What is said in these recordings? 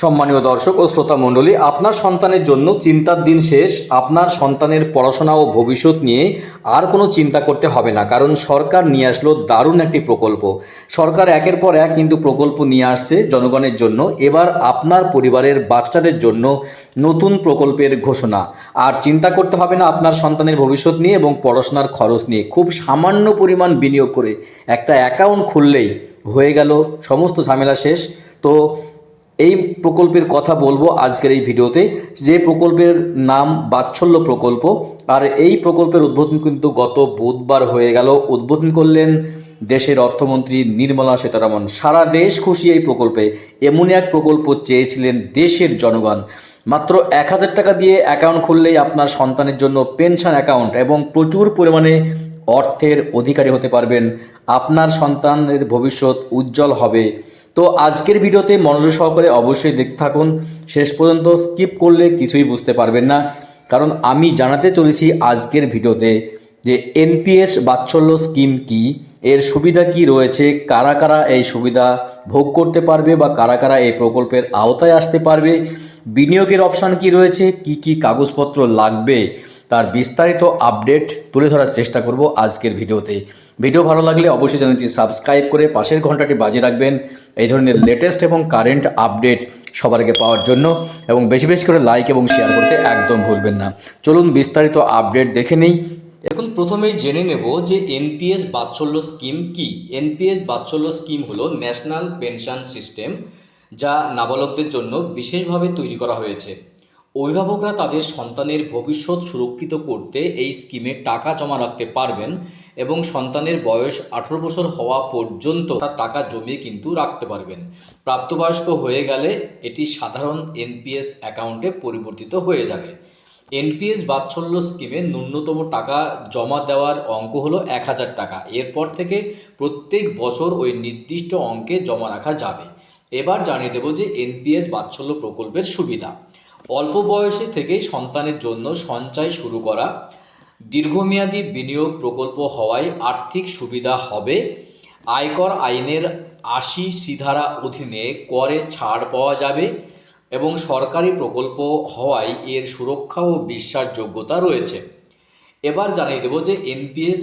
সম্মানীয় দর্শক ও শ্রোতা মণ্ডলী, আপনার সন্তানের জন্য চিন্তার দিন শেষ। আপনার সন্তানের পড়াশোনা ও ভবিষ্যৎ নিয়ে আর কোনো চিন্তা করতে হবে না, কারণ সরকার নিয়ে আসলো দারুণ একটি প্রকল্প। সরকার একের পর এক কিন্তু প্রকল্প নিয়ে আসছে জনগণের জন্য। এবার আপনার পরিবারের বাচ্চাদের জন্য নতুন প্রকল্পের ঘোষণা। আর চিন্তা করতে হবে না আপনার সন্তানের ভবিষ্যৎ নিয়ে এবং পড়াশোনার খরচ নিয়ে। খুব সামান্য পরিমাণ বিনিয়োগ করে একটা অ্যাকাউন্ট খুললেই হয়ে গেল, সমস্ত ঝামেলা শেষ। তো এই প্রকল্পের কথা বলব আজকের এই ভিডিওতে। যে প্রকল্পের নাম বাৎসল্য প্রকল্প, আর এই প্রকল্পের উদ্বোধন কিন্তু গত বুধবার হয়ে গেল। উদ্বোধন করলেন দেশের অর্থমন্ত্রী নির্মলা সীতারামন। সারা দেশ খুশি এই প্রকল্পে। এমনই এক প্রকল্প চেয়েছিলেন দেশের জনগণ। মাত্র এক হাজার টাকা দিয়ে অ্যাকাউন্ট খুললেই আপনার সন্তানের জন্য পেনশন অ্যাকাউন্ট এবং প্রচুর পরিমাণে অর্থের অধিকারী হতে পারবেন। আপনার সন্তানের ভবিষ্যৎ উজ্জ্বল হবে। তো আজকের ভিডিওতে মনোযোগ সহকারে অবশ্যই দেখতে থাকুন। শেষ পর্যন্ত স্কিপ করলে কিছুই বুঝতে পারবেন না। কারণ আমি জানাতে চলেছি আজকের ভিডিওতে যে এনপিএস বাৎসল্য স্কিম কি, এর সুবিধা কি রয়েছে, কারা কারা এই সুবিধা ভোগ করতে পারবে বা কারা কারা এই প্রকল্পের আওতায় আসতে পারবে, বিনিয়োগের অপশান কি রয়েছে, কি কি কাগজপত্র লাগবে তার বিস্তারিত আপডেট তুলে ধরার চেষ্টা করব আজকের ভিডিওতে। ভিডিও ভালো লাগলে অবশ্যই চ্যানেলটি সাবস্ক্রাইব করে পাশের ঘন্টাটি বাজিয়ে রাখবেন। এই ধরনের লেটেস্ট এবং কারেন্ট আপডেট সবার আগে পাওয়ার জন্য এবং বেশি বেশি করে লাইক এবং শেয়ার করতে একদম ভুলবেন না। চলুন বিস্তারিত আপডেট দেখে নিই। এখন প্রথমেই জেনে নেব যে এনপিএস বাৎসল্য স্কিম কি? এনপিএস বাৎসল্য স্কিম হলো ন্যাশনাল পেনশন সিস্টেম যা নাবালকদের জন্য বিশেষভাবে তৈরি করা হয়েছে। অভিভাবকরা তাদের সন্তানের ভবিষ্যৎ সুরক্ষিত করতে এই স্কিমে টাকা জমা রাখতে পারবেন এবং সন্তানের বয়স আঠেরো বছর হওয়া পর্যন্ত তার টাকা জমিয়ে কিন্তু রাখতে পারবেন। প্রাপ্তবয়স্ক হয়ে গেলে এটি সাধারণ এনপিএস অ্যাকাউন্টে পরিবর্তিত হয়ে যাবে। এনপিএস বাৎসল্য স্কিমে ন্যূনতম টাকা জমা দেওয়ার অঙ্ক হলো এক হাজার টাকা। এরপর থেকে প্রত্যেক বছর ওই নির্দিষ্ট অঙ্কে জমা রাখা যাবে। এবার জানিয়ে দেবো যে এনপিএস বাৎসল্য প্রকল্পের সুবিধা। অল্প বয়সে থেকেই সন্তানের জন্য সঞ্চয় শুরু করা, দীর্ঘমেয়াদী বিনিয়োগ প্রকল্প হওয়ায় আর্থিক সুবিধা হবে, আয়কর আইনের আশি সিধারা অধীনে করে ছাড় পাওয়া যাবে এবং সরকারি প্রকল্প হওয়ায় এর সুরক্ষা ও বিশ্বাসযোগ্যতা রয়েছে। এবার জানিয়ে দেবো যে এনপিএস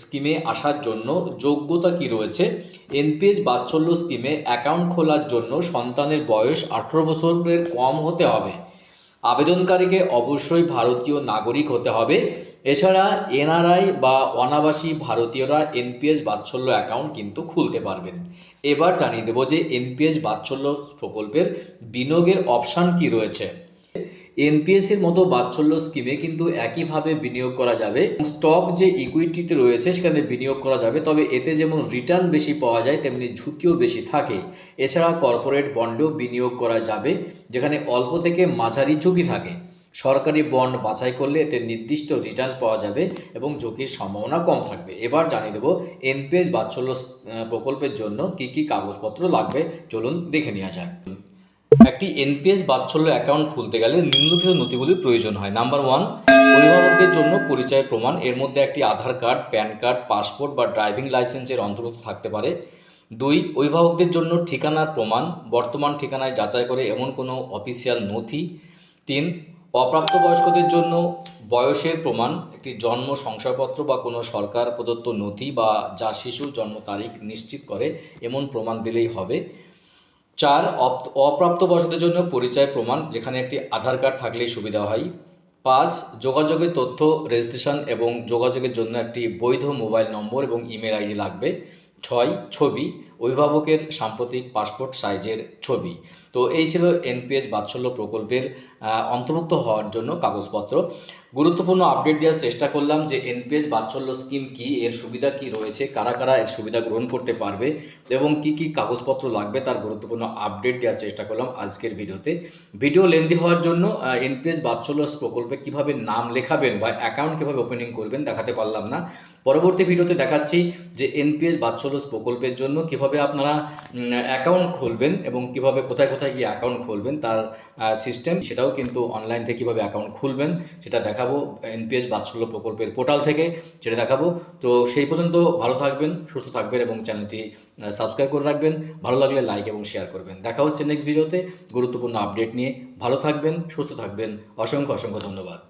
স্কিমে আসার জন্য যোগ্যতা কি রয়েছে। এনপিএস বাৎসল্য স্কিমে অ্যাকাউন্ট খোলার জন্য সন্তানের বয়স আঠেরো বছরের কম হতে হবে। আবেদনকারীকে অবশ্যই ভারতীয় নাগরিক হতে হবে। এছাড়া এনআরআই বা অনাবাসী ভারতীয়রা এনপিএস বাৎসল্য অ্যাকাউন্ট কিন্তু খুলতে পারবেন। এবার জানিয়ে দেব যে এনপিএস বাৎসল্য প্রকল্পের বিনিয়োগের অপশান কি রয়েছে। এনপিএস এর মতো বাৎসল্য স্কিমে কিন্তু একইভাবে বিনিয়োগ করা যাবে। স্টক যে ইকুইটিতে রয়েছে, সেখানে বিনিয়োগ করা যাবে। তবে এতে যেমন রিটার্ন বেশি পাওয়া যায়, তেমনি ঝুঁকিও বেশি থাকে। এছাড়া কর্পোরেট বন্ডেও বিনিয়োগ করা যাবে, যেখানে অল্প থেকে মাঝারি ঝুঁকি থাকে। সরকারি বন্ড বাছাই করলে এতে নির্দিষ্ট রিটার্ন পাওয়া যাবে এবং ঝুঁকির সম্ভাবনা কম থাকবে। এবার জানিয়ে দেবো এনপিএস বাৎসল্য প্রকল্পের জন্য কি কি কাগজপত্র লাগবে? চলুন দেখে নেওয়া যাক। একটি এনপিএস বাৎসল্য অ্যাকাউন্ট খুলতে গেলে নিম্নলিখিত নথিগুলির প্রয়োজন হয়। নাম্বার ওয়ান অভিভাবকদের জন্য পরিচয় প্রমাণ। এর মধ্যে একটি Aadhaar card, PAN card, passport বা ড্রাইভিং লাইসেন্সের অন্তর্ভুক্ত থাকতে পারে। দুই, অভিভাবকদের জন্য ঠিকানার প্রমাণ, বর্তমান ঠিকানায় যাচাই করে এমন কোনো অফিসিয়াল নথি। তিন, অপ্রাপ্তবয়স্কদের জন্য বয়সের প্রমাণ, একটি জন্ম শংসাপত্র বা কোনো সরকার প্রদত্ত নথি বা যা শিশুর জন্ম তারিখ নিশ্চিত করে, এমন প্রমাণ দিলেই হবে। চার অপ- অপ্রাপ্তবয়স্কদের জন্য পরিচয় প্রমাণ, যেখানে একটি আধার কার্ড থাকলেই সুবিধা হয়। পাঁচ, যোগাযোগের তথ্য, রেজিস্ট্রেশন এবং যোগাযোগের জন্য একটি বৈধ মোবাইল নম্বর এবং ইমেল আইডি লাগবে। ছয়, ছবি অভিভাবকের সাম্প্রতিক পাসপোর্ট সাইজের ছবি। তো এই ছিল এনপিএস বাৎসল্য প্রকল্পের অন্তর্ভুক্ত হওয়ার জন্য কাগজপত্র। গুরুত্বপূর্ণ আপডেট দেওয়ার চেষ্টা করলাম যে এনপিএস বাৎসল্য স্কিম কি, এর সুবিধা কি রয়েছে, কারা কারা এর সুবিধা গ্রহণ করতে পারবে এবং কি কি কাগজপত্র লাগবে তার গুরুত্বপূর্ণ আপডেট দেওয়ার চেষ্টা করলাম আজকের ভিডিওতে। ভিডিও লেন্দি হওয়ার জন্য এনপিএস বাৎসল্য প্রকল্পে কীভাবে নাম লেখাবেন বা অ্যাকাউন্ট কীভাবে ওপেনিং করবেন দেখাতে পারলাম না। পরবর্তী ভিডিওতে দেখাচ্ছি যে এনপিএস বাৎসল্য প্রকল্পের জন্য কীভাবে কীভাবে আপনারা অ্যাকাউন্ট খুলবেন এবং কীভাবে কোথায় কোথায় গিয়ে অ্যাকাউন্ট খুলবেন তার সিস্টেম সেটাও কিন্তু অনলাইন থেকে কীভাবে অ্যাকাউন্ট খুলবেন, সেটা দেখাবো এনপিএস বাৎসল্য প্রকল্পের পোর্টাল থেকে, সেটা দেখাবো। তো সেই পর্যন্ত ভালো থাকবেন, সুস্থ থাকবেন এবং চ্যানেলটি সাবস্ক্রাইব করে রাখবেন। ভালো লাগলে লাইক এবং শেয়ার করবেন। দেখা হচ্ছে নেক্সট ভিডিওতে গুরুত্বপূর্ণ আপডেট নিয়ে ভালো থাকবেন, সুস্থ থাকবেন। অসংখ্য অসংখ্য ধন্যবাদ।